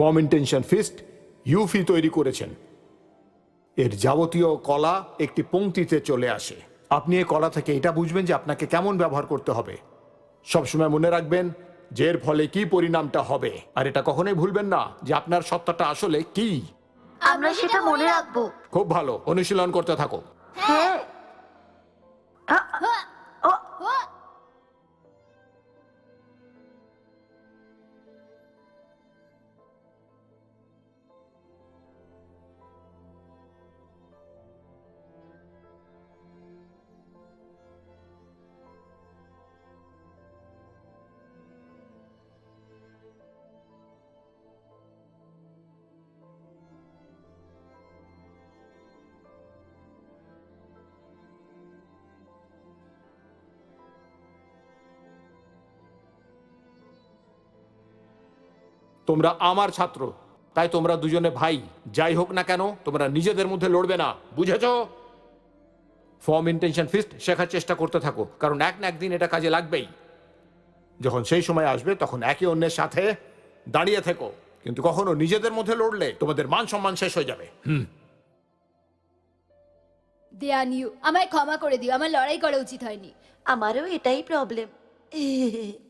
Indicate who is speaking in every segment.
Speaker 1: Form intention feast ইউফি তৈরি করেছেন। এর যাবতীয় কলা একটি পংক্তিতে চলে আসে। আপনি এই কলা থেকে এটা বুঝবেন যে আপনাকে কেমন ব্যবহার করতে হবে। সবসময় মনে রাখবেন যে এর ফলে কি পরিণামটা হবে। আর এটা কখনোই ভুলবেন না যে আপনার সত্তাটা আসলে কি।
Speaker 2: আমরা সেটা মনে রাখব।
Speaker 1: খুব ভালো অনুশীলন করতে থাকো।
Speaker 2: হ্যাঁ।
Speaker 1: তোমরা আমার ছাত্র। তাই তোমরা দুজনে ভাই যাই হোক না কেন তোমরা নিজেদের মধ্যে লড়বে না বুঝেছ? ফর্ম ইন্টেনশন ফিস্ট শেখার চেষ্টা করতে থাকো কারণ এক না একদিন এটা কাজে লাগবেই। যখন সেই সময় আসবে তখন একে অন্যের সাথে দাঁড়িয়ে থেকো। কিন্তু কখনো নিজেদের মধ্যে লড়লে তোমাদের মান সম্মান শেষ হয়ে যাবে।
Speaker 3: ইউ আমায় ক্ষমা করে দিও আমার লড়াই করা উচিত হয়নি।
Speaker 2: আমারও এটাই প্রবলেম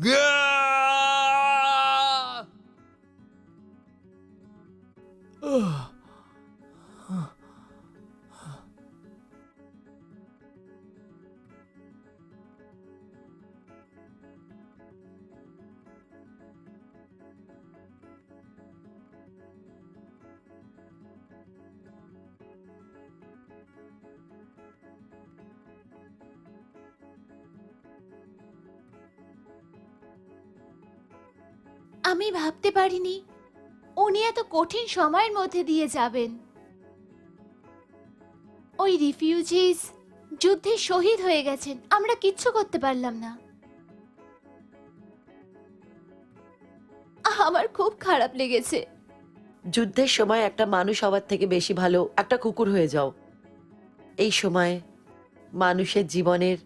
Speaker 2: Good.
Speaker 3: আমি ভাবতে পারিনি। উনি এত কঠিন সময়ের মধ্যে দিয়ে যাবেন। ওই রিফিউজিস যুদ্ধে শহীদ হয়ে গেছেন। আমরা কিচ্ছু করতে পারলাম না। আমার খুব খারাপ লেগেছে।
Speaker 2: যুদ্ধের সময় একটা মানুষ হওয়ার থেকে বেশি ভালো একটা কুকুর হয়ে যাও। এই সময় মানুষের জীবনের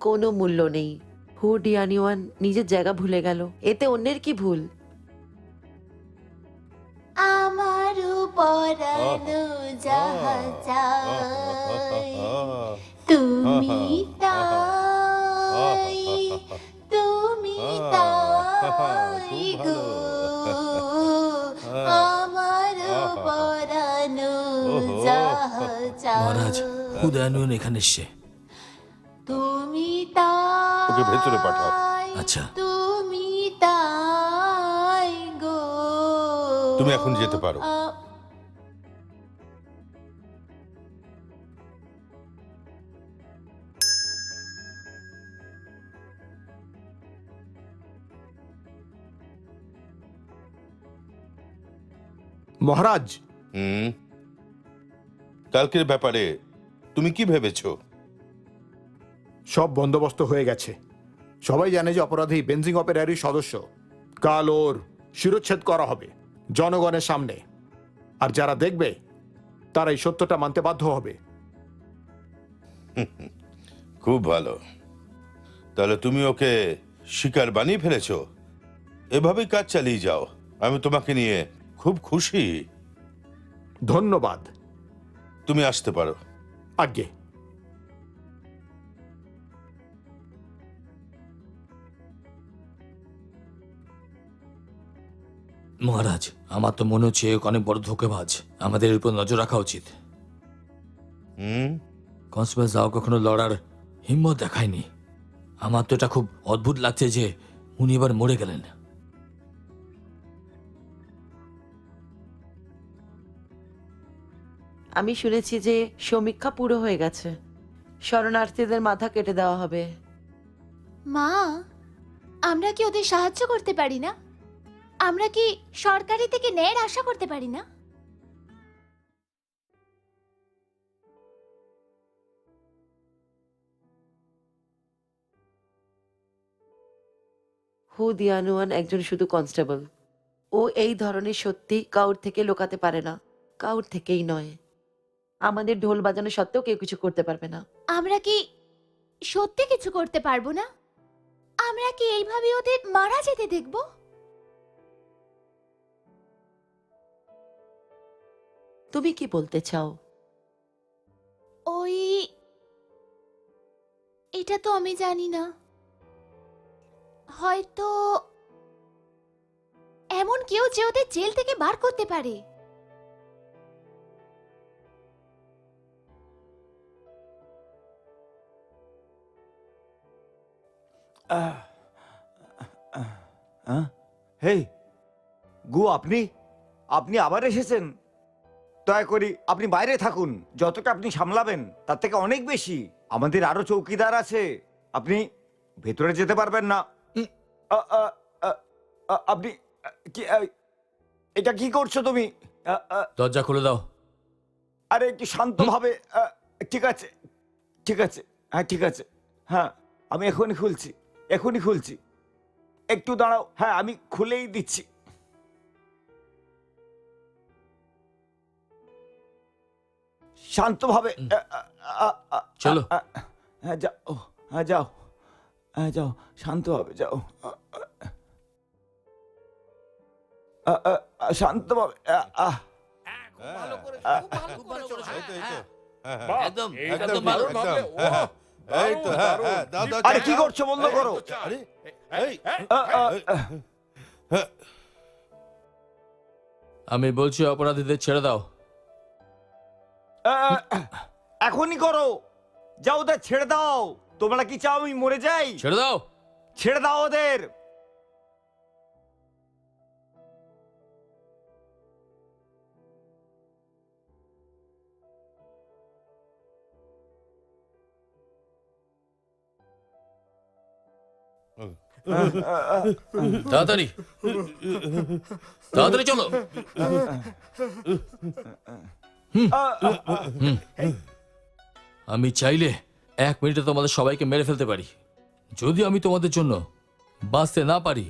Speaker 2: কোনো মূল্য নেই। হু ডিয়ানিওয়ান নিজের জায়গা ভুলে গেল। এতে অন্যের কি ভুল?
Speaker 3: পরানো যাহা চাই তুমি তাই তুমি তাই গো পরানো যাহা
Speaker 4: মহারাজ
Speaker 3: চাই
Speaker 4: এখানে এসছে
Speaker 3: তুমি তাই
Speaker 5: ওকে ভেতরে পাঠাও।
Speaker 4: আচ্ছা।
Speaker 3: তুমি তাই গো
Speaker 5: তুমি এখন যেতে পারো।
Speaker 1: মহারাজ!
Speaker 5: হুম? কালকের ব্যাপারে তুমি কি ভেবেছো?
Speaker 1: সব বন্দোবস্ত হয়ে গেছে। সবাই জানে যে অপরাধী বেনজিং অপেরারই সদস্য। কাল ওর শিরোচ্ছেদ করা হবে জনগণের সামনে। আর যারা দেখবে তারা এই সত্যটা মানতে বাধ্য হবে।
Speaker 5: খুব ভালো। তাহলে তুমি ওকে শিকার বানিয়ে ফেলেছো? এভাবেই কাজ চালিয়ে যাও। আমি তোমাকে নিয়ে খুব খুশি।
Speaker 1: ধন্যবাদ।
Speaker 5: তুমি আসতে পারো।
Speaker 1: আজ্ঞে।
Speaker 4: মহারাজ আমার তো মনে হচ্ছে অনেক বড় ধোকেবাজ। আমাদের এর উপর নজর রাখা উচিত।
Speaker 5: হুম?
Speaker 4: কনস্টেবল যাও কখনো লড়ার হিম্মত দেখায়নি। আমার তো এটা খুব অদ্ভুত লাগছে যে উনি এবার মরে গেলেন।
Speaker 2: আমি শুনেছি যে সমীক্ষা পুরো হয়ে গেছে। শরণার্থীদের মাথা কেটে দেওয়া হবে।
Speaker 3: মা আমরা কি ওদের সাহায্য করতে পারি না? আমরা কি সরকারি থেকে ন্যায়ের আশা করতে পারি না?
Speaker 2: হু দিয়ানুয়ান একজন শুধু কনস্টেবল। ও এই ধরনের সত্যি কাউর থেকে লুকাতে পারে না। কাউর থেকেই নয়। আমাদের ঢোল বাজানো সত্ত্বেও কেউ কিছু করতে পারবে না।
Speaker 3: আমরা কি সত্যি কিছু করতে পারব না? আমরা কি এইভাবে ওদের মারা যেতে দেখব?
Speaker 2: তুমি কি বলতে চাও?
Speaker 3: ওই এটা তো আমি জানি না। হয়তো এমন কেউ যে ওদের জেল থেকে বার করতে পারে।
Speaker 6: হেই গু আপনি আপনি আবার এসেছেন দয়া করি আপনি বাইরে থাকুন যতটা আপনি সামলাবেন তার থেকে অনেক বেশি আমাদের আরও চৌকিদার আছে আপনি ভেতরে যেতে পারবেন না আপনি কি এটা কি করছ তুমি
Speaker 4: দরজা খুলে দাও
Speaker 6: আরে একটু শান্তভাবে ঠিক আছে ঠিক আছে হ্যাঁ ঠিক আছে হ্যাঁ আমি এখনই খুলছি এখনই খুলছি। একটু দাঁড়াও। হ্যাঁ আমি খুলেই দিচ্ছি। শান্তভাবে
Speaker 4: চলো।
Speaker 6: হ্যাঁ যাও হ্যাঁ যাও। হ্যাঁ যাও শান্তভাবে যাও। শান্তভাবে আ,
Speaker 1: ভালো হ্যাঁ।
Speaker 5: হ্যাঁ, হ্যাঁ।
Speaker 4: একদম, একদম
Speaker 5: এই তো হ্যাঁ হ্যাঁ দাও দাও
Speaker 6: আরে কি করছ বন্ধ করো?
Speaker 5: আরে,
Speaker 1: এই,
Speaker 5: হ্যাঁ,
Speaker 4: আমি বলছি অপরাধীদের ছেড়ে দাও।
Speaker 6: এখনই করো। যাও ওদের ছেড়ে দাও। তোমরা কি চাও আমি মরে যাই?
Speaker 4: ছেড়ে দাও।
Speaker 6: ছেড়ে দাও ওদের।
Speaker 4: তাড়াতাড়ি। তাড়াতাড়ি চলো। আমি চাইলে এক মিনিটে তোমাদের সবাইকে মেরে ফেলতে পারি। যদি আমি তোমাদের জন্য বাঁচতে না পারি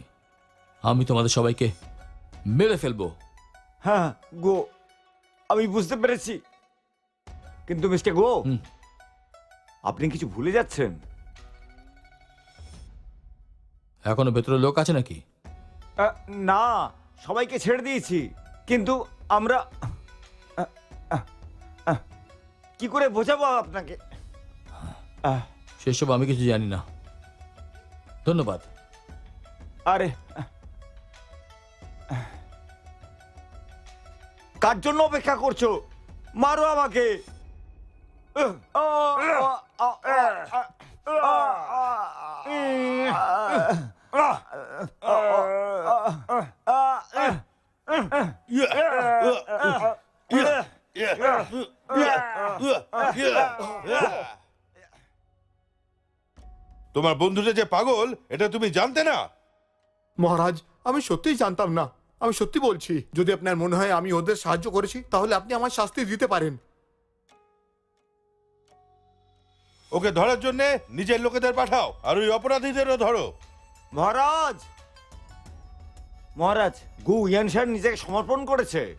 Speaker 4: আমি তোমাদের সবাইকে মেরে ফেলব।
Speaker 6: হ্যাঁ গো আমি বুঝতে পেরেছি। কিন্তু মিস্টার গো আপনি কিছু ভুলে যাচ্ছেন?
Speaker 4: এখনও ভেতরে লোক আছে নাকি?
Speaker 6: না সবাইকে ছেড়ে দিয়েছি কিন্তু আমরা কি করে বোঝাবো আপনাকে? আহ,
Speaker 4: সেসব আমি কিছু জানি না। ধন্যবাদ।
Speaker 6: আরে কার জন্য অপেক্ষা করছ? মারো আমাকে।
Speaker 5: তোমার বন্ধুটা যে পাগল এটা তুমি জানতে না?
Speaker 7: মহারাজ আমি সত্যিই জানতাম না। আমি সত্যি বলছি যদি আপনার মনে হয় আমি ওদের সাহায্য করেছি তাহলে আপনি আমার শাস্তি দিতে পারেন।
Speaker 5: ওকে ধরার জন্য নিজের লোকেদের পাঠাও আর ওই অপরাধীদেরও ধরো।
Speaker 6: মহারাজ! মহারাজ গু ইয়ানশান নিজেকে সমর্পণ করেছে।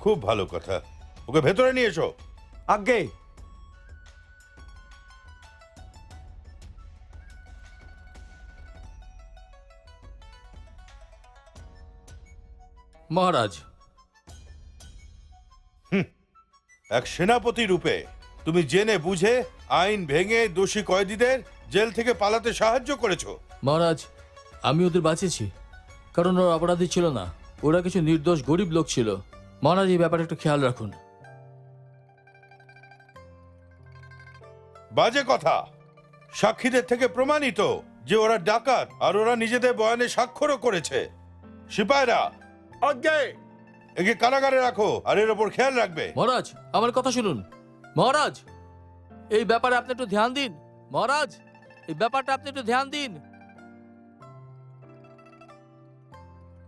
Speaker 5: খুব ভালো কথা। ওকে ভেতরে নিয়ে এসো।
Speaker 6: আগে
Speaker 4: মহারাজ।
Speaker 5: এক সেনাপতি রূপে তুমি জেনে বুঝে আইন ভেঙে দোষী কয়েদিদের জেল থেকে পালাতে সাহায্য করেছ।
Speaker 4: মহারাজ আমি ওদের বাঁচিয়েছি কারণ ওরা অপরাধী ছিল না। ওরা কিছু নির্দোষ গরিব লোক ছিল। মহারাজ এই ব্যাপারে একটু খেয়াল রাখুন।
Speaker 5: বাজে কথা। সাক্ষীদের থেকে প্রমাণিত যে ওরা ডাকাত আর ওরা নিজেদের বয়ানে স্বাক্ষরও করেছে। সিপাহীরা
Speaker 7: আজ্ঞে!
Speaker 5: একে কারাগারে রাখো আর এর ওপর খেয়াল রাখবে।
Speaker 4: মহারাজ আমার কথা শুনুন। মহারাজ এই ব্যাপারে আপনি একটু ধ্যান দিন। মহারাজ এই ব্যাপারটা আপনি একটু ধ্যান দিন।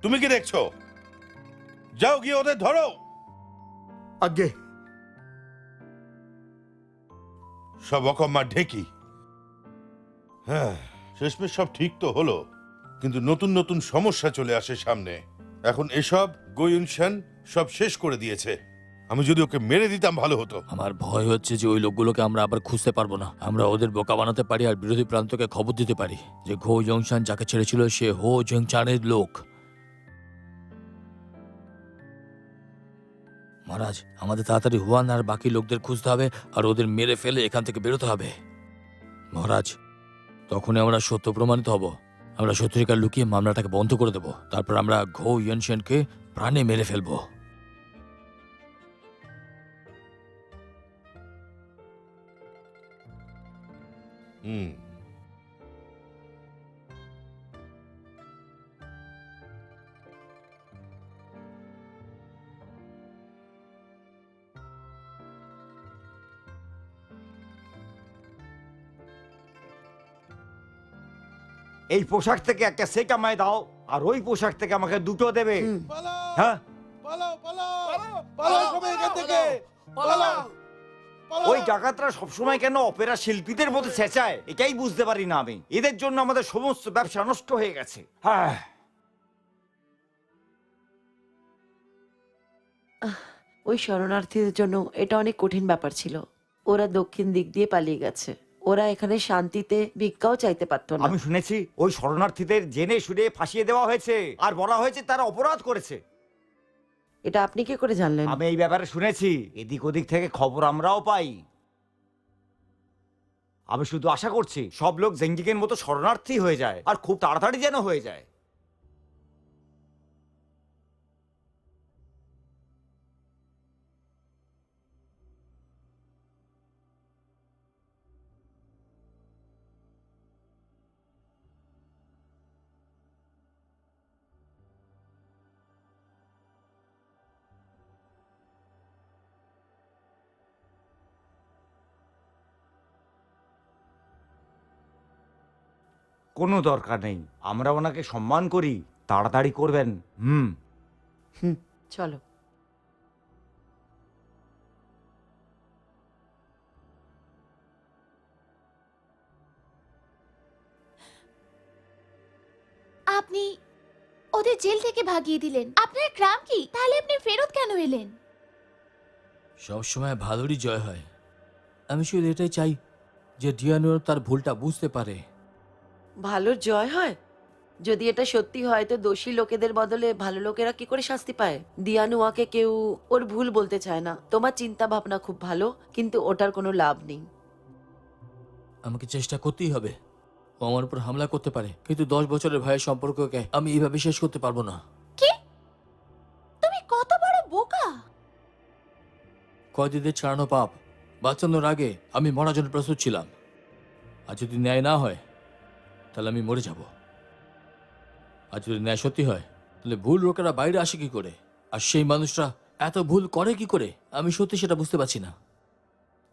Speaker 5: তুমি কি দেখছ? যাও গিয়ে ওদের ধরো।
Speaker 7: আজ্ঞে।
Speaker 5: সব অকম্মা ঢেকি। হ্যাঁ শেষমেশ সব ঠিক তো হলো কিন্তু নতুন নতুন সমস্যা চলে আসে সামনে। এখন এসব গোয়ুনশান সব শেষ করে দিয়েছে। আমি যদি ওকে মেরে দিতাম, ভালো হতো।
Speaker 4: আমার ভয় হচ্ছে যে ওই লোকগুলোকে আমরা আবার খুঁজতে পারব না। আমরা ওদের বোকা বানাতে পারি আর বিরোধী প্রান্তকে খবর দিতে পারি যে ঘো জংশান যাকে ছেড়েছিল, সে হো জংচানের লোক। মহারাজ, আমাদের তাড়াতাড়ি হুয়ান আর বাকি লোকদের খুঁজতে হবে আর ওদের মেরে ফেলে এখান থেকে বেরোতে হবে। মহারাজ, তখনই আমরা সত্য প্রমাণিত হব। আমরা সত্যিকার লুকিয়ে মামলাটাকে বন্ধ করে দেবো। তারপর আমরা ঘো ইয়নশিয়ানকে প্রাণে মেরে ফেলব।
Speaker 6: এই পোশাক থেকে একটা সেট আমায় দাও আর ওই পোশাক থেকে আমাকে দুটো দেবে। হ্যাঁ? ওই ডাকাতরা সবসময় কেন অপেরা শিল্পীদের মতো চেঁচায়? এটাই বুঝতে পারি না আমি। এদের জন্য আমাদের সমস্ত ব্যবসা নষ্ট হয়ে গেছে। হ্যাঁ।
Speaker 2: ওই শরণার্থীদের জন্য এটা অনেক কঠিন ব্যাপার ছিল। ওরা দক্ষিণ দিক দিয়ে পালিয়ে গেছে। ওরা এখানে শান্তিতে ভিক্ষাও চাইতে পারতো না।
Speaker 6: আমি শুনেছি ওই শরণার্থীদের জেনে শুনে ফাঁসিয়ে দেওয়া হয়েছে। আর বলা হয়েছে তারা অপরাধ করেছে।
Speaker 2: এটা আপনি কি করে জানলেন?
Speaker 6: আমি এই ব্যাপারে শুনেছি। এদিক ওদিক থেকে খবর আমরাও পাই। আমি শুধু আশা করছি সব লোক জেঙ্গিকের মতো শরণার্থী হয়ে যায়। আর খুব তাড়াতাড়ি যেন হয়ে যায়। কোনো দরকার নেই। আমরা ওনাকে সম্মান করি। তাড়াতাড়ি করবেন। হুম।
Speaker 2: হুম চলো।
Speaker 3: আপনি ওদের জেল থেকে ভাগিয়ে দিলেন। আপনার গ্রাম কি? তাহলে আপনি ফেরত কেন এলেন?
Speaker 4: সবসময় ভালোরই জয় হয়। আমি শুধু এটাই চাই যে ডিয়ানোর তার ভুলটা বুঝতে পারে।
Speaker 2: ভালোর জয় হয়? যদি এটা সত্যি হয় তো দোষী লোকেদের বদলে ভালো লোকেরা কি করে শাস্তি পায়? দিয়ানুয়াকে কেউ ওর ভুল বলতে চায় না। তোমার চিন্তা ভাবনা খুব ভালো কিন্তু ওটার কোনো লাভ নেই।
Speaker 4: আমাকে চেষ্টা করতেই হবে। ও আমার উপর হামলা করতে পারে কিন্তু দশ বছরের ভাইয়ের সম্পর্ককে আমি এইভাবে শেষ করতে পারব না।
Speaker 3: কি? তুমি কত বড় বোকা?
Speaker 4: কয়েদিদের ছাড়ানো পাপ। বাঁচানোর আগে আমি মরার জন্য প্রস্তুত ছিলাম। আর যদি ন্যায় না হয় তাহলে আমি মরে যাব। আর যদি ন্যায় সত্যি হয় তাহলে ভুল লোকেরা বাইরে আসে কি করে? আর সেই মানুষরা এত ভুল করে কি করে? আমি সত্যি সেটা বুঝতে পারছি না।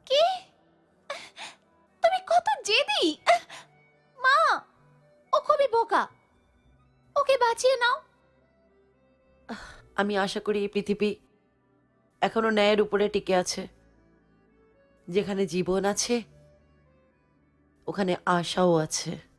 Speaker 3: কি? তুমি কত জেদি! মা ও খুবই বোকা। ওকে বাঁচিয়ে নাও।
Speaker 2: আমি আশা করি এই পৃথিবী এখনও ন্যায়ের উপরে টিকে আছে। যেখানে জীবন আছে ওখানে আশাও আছে।